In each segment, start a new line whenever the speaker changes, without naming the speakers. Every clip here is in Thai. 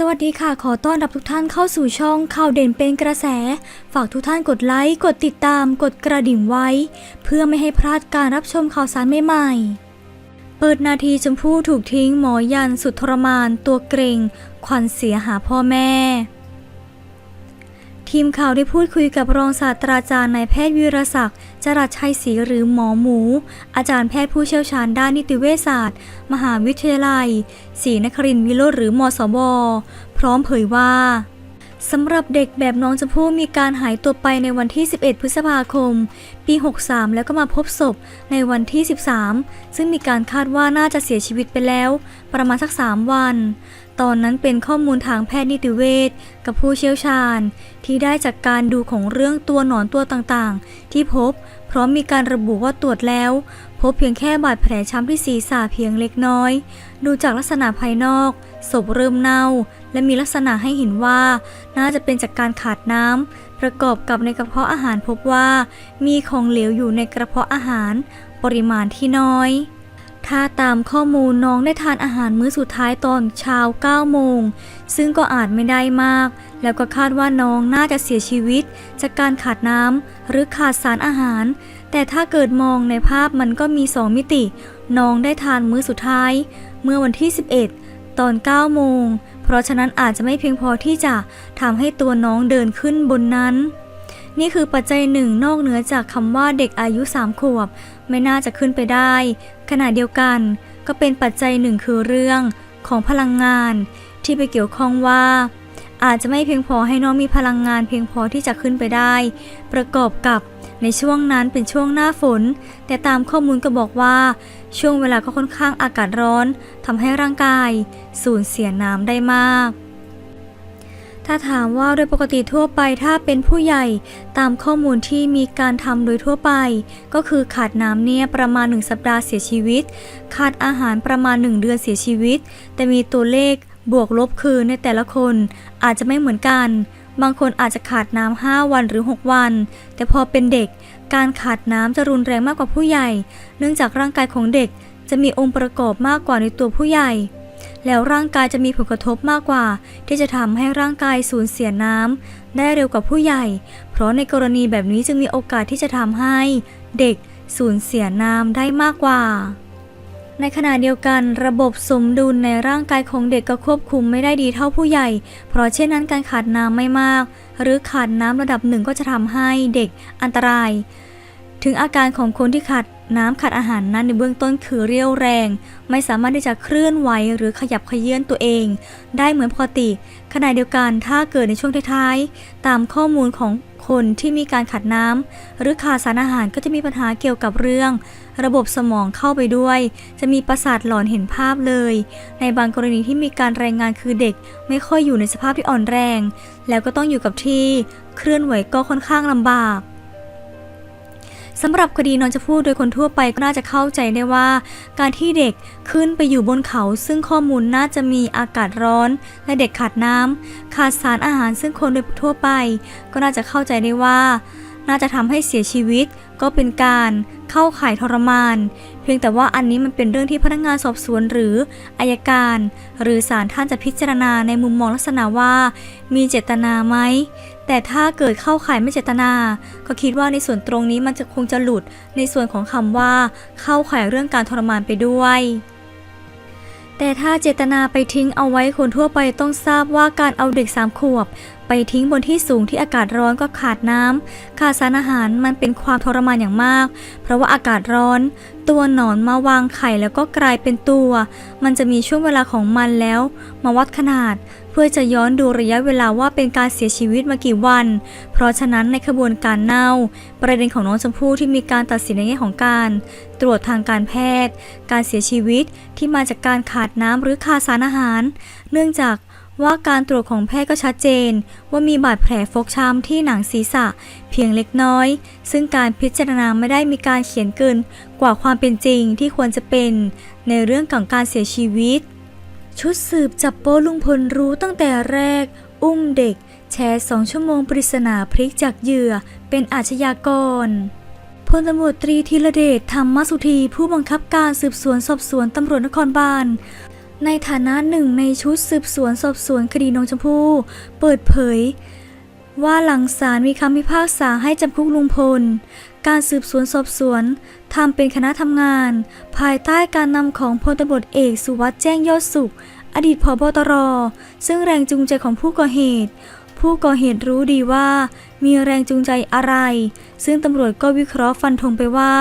สวัสดีค่ะ ขอต้อนรับทุกท่านเข้าสู่ช่องข่าวเด่นเป็นกระแส ฝากทุกท่านกดไลค์ กดติดตาม กดกระดิ่งไว้ เพื่อไม่ให้พลาดการรับชมข่าวสารใหม่ๆ เปิดนาทีชมพู่ถูกทิ้งหมอยันสุดทรมานตัวเกรงขวัญเสียหาพ่อแม่ ทีมข่าวได้พูดคุยกับรองศาสตราจารย์นายแพทย์วีรศักดิ์จรัสชัยศรีหรือหมอหมู อาจารย์แพทย์ผู้เชี่ยวชาญด้านนิติเวชศาสตร์ มหาวิทยาลัยศรีนครินทร์วิโรธหรือมอสวพร้อมเผยว่า สำหรับเด็กแบบน้องชมพู่มีการหายตัวไปในวันที่ 11 พฤษภาคม ปี 63 แล้วก็มาพบศพในวันที่ 13 ซึ่งมีการคาดว่าน่าจะเสียชีวิตไปแล้ว ประมาณสัก 3 วัน ตอนนั้นเป็นข้อมูลทางแพทย์นิติเวชกับผู้เชี่ยวชาญ ที่ได้จากการดูของเรื่องตัวหนอนตัวต่างๆ ที่พบ พร้อมมีการระบุว่าตรวจแล้ว พบเพียงแค่บาดแผลช้ำที่ศีรษะเพียงเล็กน้อย ดูจากลักษณะภายนอกศพเริ่มเน่า และมีลักษณะให้เห็นว่า น่าจะเป็นจากการขาดน้ำประกอบกับในกระเพาะอาหารพบว่า มีของเหลวอยู่ในกระเพาะอาหาร ปริมาณที่น้อย ถ้าตามข้อมูลน้องได้ทานอาหารมื้อสุดท้ายตอนเช้า9โมง ซึ่งก็อาจไม่ได้มาก แล้วก็คาดว่าน้องน่าจะเสียชีวิต จากการขาดน้ำหรือขาดสารอาหาร แต่ถ้าเกิดมองในภาพมันก็มี2มิติ น้องได้ทานมื้อสุดท้าย เมื่อวันที่ 11 ตอน9โมง เพราะฉะนั้นอาจจะไม่เพียงพอที่จะทำให้ตัวน้องเดินขึ้นบนนั้น นี่คือปัจจัยหนึ่งนอกเหนือจากคำว่าเด็กอายุ3ขวบ ไม่น่าจะขึ้นไปได้ ขณะเดียวกันก็เป็นปัจจัยหนึ่งคือเรื่องของพลังงาน ที่ไปเกี่ยวข้องว่า อาจจะไม่เพียงพอให้น้องมีพลังงานเพียงพอที่จะขึ้นไปได้ ประกอบกับในช่วงนั้นเป็นช่วงหน้าฝน แต่ตามข้อมูลก็บอกว่า ช่วงเวลาก็ค่อนข้างอากาศร้อนทำให้ร่างกาย สูญเสียน้ำได้มาก ถ้าถามว่าโดยปกติทั่วไปถ้าเป็นผู้ใหญ่ตามข้อมูลที่มีการทำโดยทั่วไป ก็คือขาดน้ำเนี่ยประมาณ 1 สัปดาห์เสียชีวิต ขาดอาหารประมาณ 1 เดือนเสียชีวิต แต่มีตัวเลข บวกลบคือในแต่ละคนอาจจะไม่เหมือนกัน บางคนอาจจะขาดน้ำ5วันหรือ 6 วัน แต่พอเป็นเด็กการขาดน้ำจะรุนแรงมากกว่าผู้ใหญ่ เนื่องจากร่างกายของเด็กจะมีองค์ประกอบมากกว่าในตัวผู้ใหญ่ แล้วร่างกายจะมีผลกระทบมากกว่า ที่จะทำให้ร่างกายสูญเสียน้ำได้เร็วกว่าผู้ใหญ่ เพราะในกรณีแบบนี้จึงมีโอกาสที่จะทำให้ เด็กสูญเสียน้ำได้มากกว่า ในขณะเดียวกันระบบสมดุลในร่างกายของเด็กก็ควบคุมไม่ได้ดีเท่าผู้ใหญ่ เพราะเช่นนั้นการขาดน้ำไม่มาก หรือขาดน้ำระดับหนึ่งก็จะทำให้เด็กอันตราย ถึงอาการของคนที่ขาดน้ำขาดอาหารนั้นในเบื้องต้นคือเรี่ยวแรง ไม่สามารถที่จะเคลื่อนไหวหรือขยับเขยื้อนตัวเอง ได้เหมือนปกติ ขณะเดียวกันถ้าเกิดในช่วงท้ายๆ ตามข้อมูลของคนที่มีการขาดน้ำหรือขาดสารอาหารก็จะมีปัญหาเกี่ยวกับเรื่อง ระบบสมองเข้าไปด้วย จะมีประสาทหลอนเห็นภาพเลย ในบางกรณีที่มีการรายงานคือเด็ก ไม่ค่อยอยู่ในสภาพที่อ่อนแรง แล้วก็ต้องอยู่กับที่ เคลื่อนไหวก็ค่อนข้างลำบากสำหรับคดีนองจะพูดโดยคนทั่วไปก็น่าจะเข้าใจได้ว่า การที่เด็กขึ้นไปอยู่บนเขา ซึ่งข้อมูลน่าจะมีอากาศร้อน และเด็กขาดน้ำขาดสารอาหารซึ่งคนโดยทั่วไป ก็น่าจะเข้าใจได้ว่า น่าจะทำให้เสียชีวิตก็เป็นการ เข้าข่ายทรมาน เพียงแต่ว่าอันนี้มันเป็นเรื่องที่พนักงานสอบสวนหรืออายการ หรือศาลท่านจะพิจารณาในมุมมองลักษณะว่า มีเจตนาไหมแต่ถ้าเกิดเข้าข่ายไม่เจตนา ก็คิดว่าในส่วนตรงนี้มันจะคงจะหลุดในส่วนของคำว่า เข้าข่ายเรื่องการทรมานไปด้วย แต่ถ้าเจตนาไปทิ้งเอาไว้คนทั่วไปต้องทราบว่าการเอาเด็กสามขวบ ไปทิ้งบนที่สูงที่อากาศร้อนก็ขาดน้ำขาดสารอาหารมันเป็นความทรมานอย่างมาก เพราะว่าอากาศร้อน ตัวหนอนมาวางไข่แล้วก็กลายเป็นตัว มันจะมีช่วงเวลาของมันแล้ว มาวัดขนาด พื่อจะย้อนดูระยะเวลาว่าเป็นการเสียชีวิตมากี่วัน เพราะฉะนั้นในขบวนการเน่า ประเด็นของน้องชมพู่ที่มีการตัดสินในแง่ของการ ตรวจทางการแพทย์ การเสียชีวิตที่มาจากการขาดน้ำหรือขาดสารอาหาร เนื่องจากว่าการตรวจของแพทย์ก็ชัดเจน ว่ามีบาดแผลฟกช้ำที่หนังศีรษะ เพียงเล็กน้อย ซึ่งการพิจารณาไม่ได้มีการเขียนเกินกว่าความเป็นจริงที่ควรจะเป็น ในเรื่องของการเสียชีวิต ชุดสืบจับโป้ลุงพลรู้ตั้งแต่แรก อุ้มเด็ก แชร์สองชั่วโมงปริศนาพลิกจากเหยื่อเป็นอาชญากรพลตำรวจตรีธีรเดชธรรมสุธีผู้บังคับการสืบสวนสอบสวนตำรวจนครบาลในฐานะหนึ่งในชุดสืบสวนสอบสวนคดีน้องชมพู่เปิดเผย ว่าหลังศาลมีคำพิพากษาให้จำคุกลุงพล การสืบสวนสอบสวนทำเป็นคณะทำงาน ภายใต้การนำของพลตำรวจเอกสุวัสด์แจ้งยอดสุข อดีตผบตร ซึ่งแรงจูงใจของผู้ก่อเหตุ ผู้ก่อเหตุรู้ดีว่า มีแรงจูงใจอะไร ซึ่งตำรวจก็วิเคราะห์ฟันธงไปว่า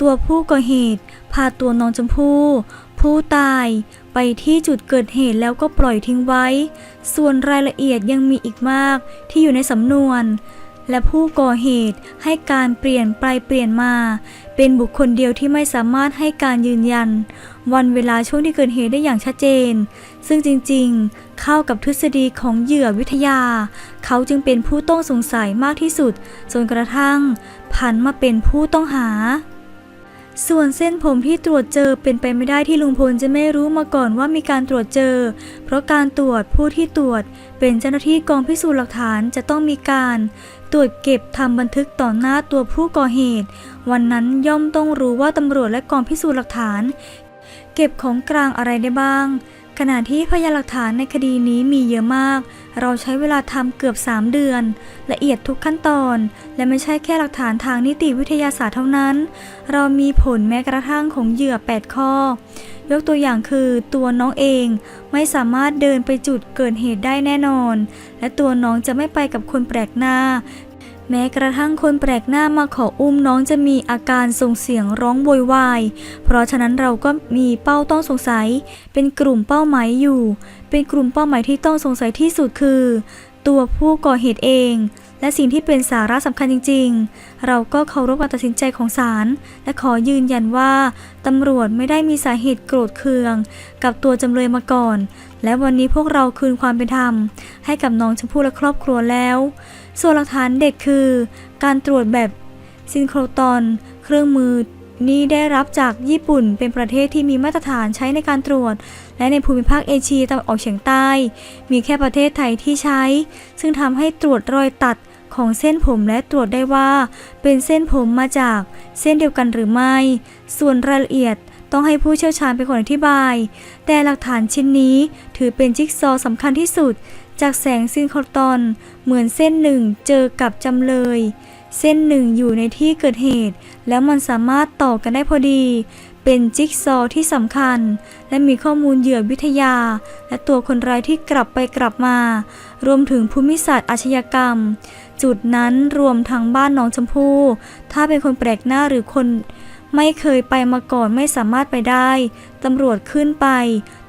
ตัวผู้ก่อเหตุพาตัวน้องชมพู่ผู้ตายไปที่จุดเกิดเหตุแล้วก็ปล่อยทิ้งไว้ ส่วนรายละเอียดยังมีอีกมากที่อยู่ในสำนวน และผู้ก่อเหตุให้การเปลี่ยนไปเปลี่ยนมา เป็นบุคคลเดียวที่ไม่สามารถให้การยืนยัน วันเวลาช่วงที่เกิดเหตุได้อย่างชัดเจน ซึ่งจริงๆ เข้ากับทฤษฎีของเหยื่อวิทยา เขาจึงเป็นผู้ต้องสงสัยมากที่สุดจนกระทั่งผันมาเป็นผู้ต้องหาส่วนเส้นผมที่ตรวจเจอเป็นไปไม่ได้ที่ลุงพลจะไม่รู้มาก่อนว่ามีการตรวจเจอ เพราะการตรวจผู้ที่ตรวจเป็นเจ้าหน้าที่กองพิสูจน์หลักฐานจะต้องมีการ ตรวจเก็บทำบันทึกต่อหน้าตัวผู้ก่อเหตุ วันนั้นย่อมต้องรู้ว่าตำรวจและกองพิสูจน์หลักฐาน เก็บของกลางอะไรได้บ้าง ขณะที่พยานหลักฐานในคดีนี้มีเยอะมาก เราใช้เวลาทำเกือบ 3 เดือน ละเอียดทุกขั้นตอน และไม่ใช่แค่หลักฐานทางนิติวิทยาศาสตร์เท่านั้น เรามีผลแม้กระทั่งของเหยื่อ 8 ข้อ ยกตัวอย่างคือตัวน้องเองไม่สามารถเดินไปจุดเกิดเหตุได้แน่นอน และตัวน้องจะไม่ไปกับคนแปลกหน้า แม้กระทั่งคนแปลกหน้ามาขออุ้มน้องจะมีอาการส่งเสียงร้องโวยวาย เพราะฉะนั้นเราก็มีเป้าต้องสงสัย เป็นกลุ่มเป้าหมายอยู่ เป็นกลุ่มเป้าหมายที่ต้องสงสัยที่สุดคือ ตัวผู้ก่อเหตุเอง และสิ่งที่เป็นสาระสำคัญจริง ๆ เราก็เคารพการตัดสินใจของศาลและขอยืนยันว่าตำรวจไม่ได้มีสาเหตุโกรธเคือง กับตัวจำเลยมาก่อน และวันนี้พวกเราคืนความเป็นธรรม ให้กับน้องชมพู่และครอบครัวแล้ว ส่วนหลักฐานเด็ดคือ การตรวจแบบซินโครตอน เครื่องมือนี้ได้รับจากญี่ปุ่นเป็นประเทศที่มีมาตรฐานใช้ในการตรวจ และในภูมิภาคเอเชียตะวันออกเฉียงใต้ มีแค่ประเทศไทยที่ใช้ ซึ่งทำให้ตรวจรอยตัดของเส้นผมและตรวจได้ว่า เป็นเส้นผมมาจากเส้นเดียวกันหรือไม่ ส่วนรายละเอียดต้องให้ผู้เชี่ยวชาญเป็นคนอธิบาย แต่หลักฐานชิ้นนี้ถือเป็นจิ๊กซอว์สำคัญที่สุด จากแสงซินโครตอนเหมือนเส้นหนึ่งเจอกับจำเลย เส้นหนึ่งอยู่ในที่เกิดเหตุ แล้วมันสามารถต่อกันได้พอดี เป็นจิ๊กซอว์ที่สำคัญ และมีข้อมูลเหยื่อวิทยา และตัวคนร้ายที่กลับไปกลับมา รวมถึงภูมิศาสตร์อาชญากรรม จุดนั้นรวมทั้งบ้านน้องชมพู่ถ้าเป็นคนแปลกหน้าหรือคน ไม่เคยไปมาก่อนไม่สามารถไปได้ ตำรวจขึ้นไป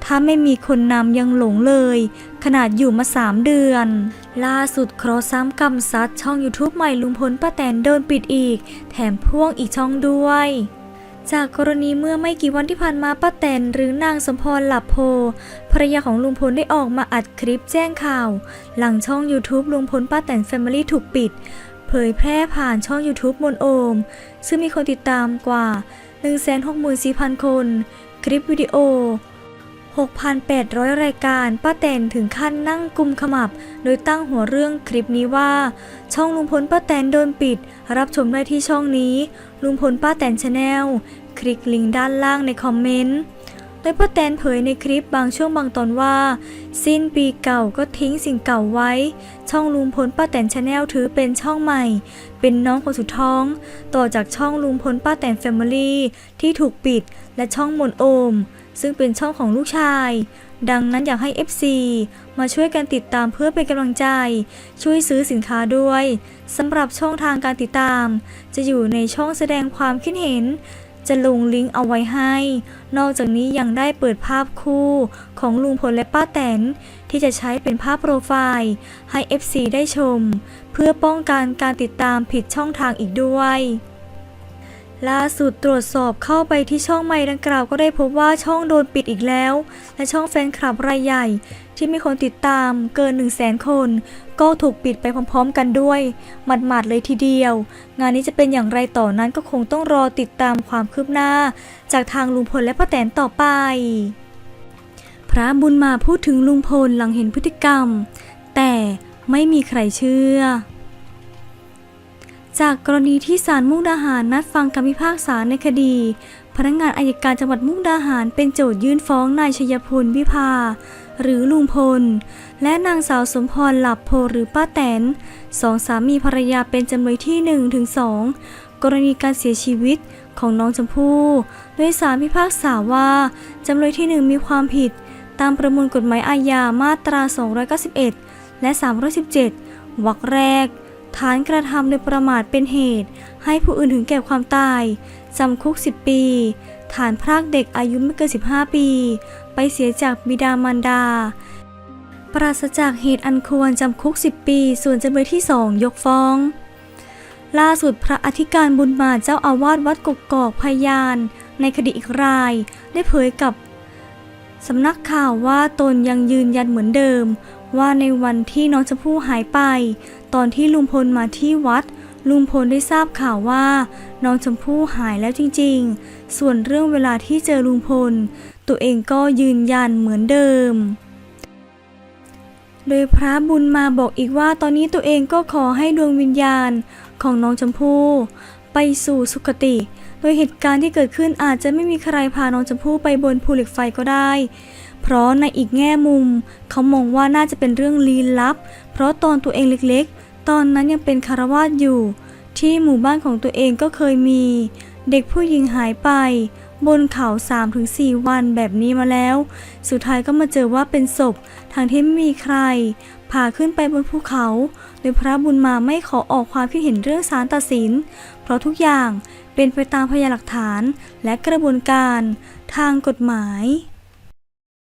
ถ้าไม่มีคนนำยังหลงเลย ขนาดอยู่มาสามเดือน ล่าสุดคราะห์ซ้ำกรรมซัดช่อง YouTube ใหม่ลุงพลป้าแตนโดนปิดอีก แถมพ่วงอีกช่องด้วยจากกรณีเมื่อไม่กี่วันที่ผ่านมาป้าแตนหรือนางสมพรหลับโพภรรยาของลุงพลได้ออกมาอัดคลิปแจ้งข่าว หลังช่อง YouTube ลุงพลป้าแตน Family ถูกปิด เผยแพร่ผ่านช่อง YouTube มนโอม ซึ่งมีคนติดตามกว่า 164,000 คน คลิปวิดีโอ 6,800 รายการ ป้าแตนถึงขั้นนั่งกุมขมับ โดยตั้งหัวเรื่องคลิปนี้ว่า ช่องลุงพลป้าแตนโดนปิด รับชมได้ที่ช่องนี้ ลุงพลป้าแตนชาแนล คลิกลิงก์ด้านล่างในคอมเมนต์ โดยป้าแตนเผยในคลิปบางช่วงบางตอนว่า สิ้นปีเก่าก็ทิ้งสิ่งเก่าไว้ ช่องลุงพลป้าแตนชาแนลถือเป็นช่องใหม่ เป็นน้องคนสุดท้อง ต่อจากช่องลุงพลป้าแตนแฟมิลี่ที่ถูกปิดและช่องมนโอม ซึ่งเป็นช่องของลูกชาย ดังนั้นอยากให้ FC มาช่วยกันติดตามเพื่อเป็นกำลังใจ ช่วยซื้อสินค้าด้วยสำหรับช่องทางการติดตาม จะอยู่ในช่องแสดงความคิดเห็น จะลงลิงก์เอาไว้ให้ นอกจากนี้ยังได้เปิดภาพคู่ของลุงพลและป้าแตน ที่จะใช้เป็นภาพโปรไฟล์ให้ FC ได้ชม เพื่อป้องกันการติดตามผิดช่องทางอีกด้วย ล่าสุดตรวจสอบเข้าไปที่ช่องใหม่ดังกล่าวก็ได้พบว่าช่องโดนปิดอีกแล้ว และช่องแฟนคลับรายใหญ่ ที่มีคนติดตามเกิน 1 0 0 0 0แสนคน ก็ถูกปิดไปพร้อมๆกันด้วย หมัดๆเลยทีเดียว งานนี้จะเป็นอย่างไรต่อนั้นก็คงต้องรอติดตามความคืบหน้า จากทางลุงพลและป้าแตนต่อไป พระบุญมาพูดถึงลุงพลหลังเห็นพฤติกรรม แต่ไม่มีใครเชื่อ จากกรณีที่ศาลมุกดาหารนัดฟังคำพิพากษาในคดี พนักงานอายการจังหวัดมุกดาหารเป็นโจทยื่นฟ้องนายชยพลวิภา หรือลุงพล และนางสาวสมพรหลับโพหรือป้าแตนสองสามีภรรยาเป็นจำเลยที่1ถึง2กรณีการเสียชีวิตของน้องชมพู่โดยสารพิพากษาว่าจำเลยที่ 1 มีความผิด ตามประมวลกฎหมายอาญามาตรา 291 และ 317วรรคแรก ฐานกระทำโดยประมาทเป็นเหตุ ให้ผู้อื่นถึงแก่ความตาย จำคุก 10 ปี ฐานพรากเด็กอายุไม่เกิน 15 ปี ไปเสียจากบิดามารดา ปราศจากเหตุอันควรจำคุก 10 ปี ส่วนจำเลยที่2ยกฟ้อง ล่าสุดพระอธิการบุญมาเจ้าอาวาสวัดกกกอกพยาน ในคดีอีกราย ได้เผยกับสำนักข่าวว่าตนยังยืนยันเหมือนเดิม ว่าในวันที่น้องชมพู่หายไป ตอนที่ลุงพลมาที่วัด ลุงพลได้ทราบข่าวว่าน้องชมพู่หายแล้วจริงๆ ส่วนเรื่องเวลาที่เจอลุงพล ตัวเองก็ยืนยันเหมือนเดิม โดยพระบุญมาบอกอีกว่าตอนนี้ตัวเองก็ขอให้ดวงวิญญาณของน้องชมพู่ไปสู่สุคติ โดยเหตุการณ์ที่เกิดขึ้นอาจจะไม่มีใครพาน้องชมพู่ไปบนภูเหล็กไฟก็ได้ เพราะในอีกแง่มุม เขามองว่าน่าจะเป็นเรื่องลี้ลับ เพราะตอนตัวเองเล็กๆ ตอนนั้นยังเป็นคารวาสอยู่ ที่หมู่บ้านของตัวเองก็เคยมี เด็กผู้หญิงหายไป บนเขา 3-4 วันแบบนี้มาแล้ว สุดท้ายก็มาเจอว่าเป็นศพทางที่ไม่มีใครพาขึ้นไปบนภูเขา โดยพระบุญมาไม่ขอออกความคิดเห็นเรื่องสารตัดสิน เพราะทุกอย่างเป็นไปตามพยานหลักฐานและกระบวนการทางกฎหมาย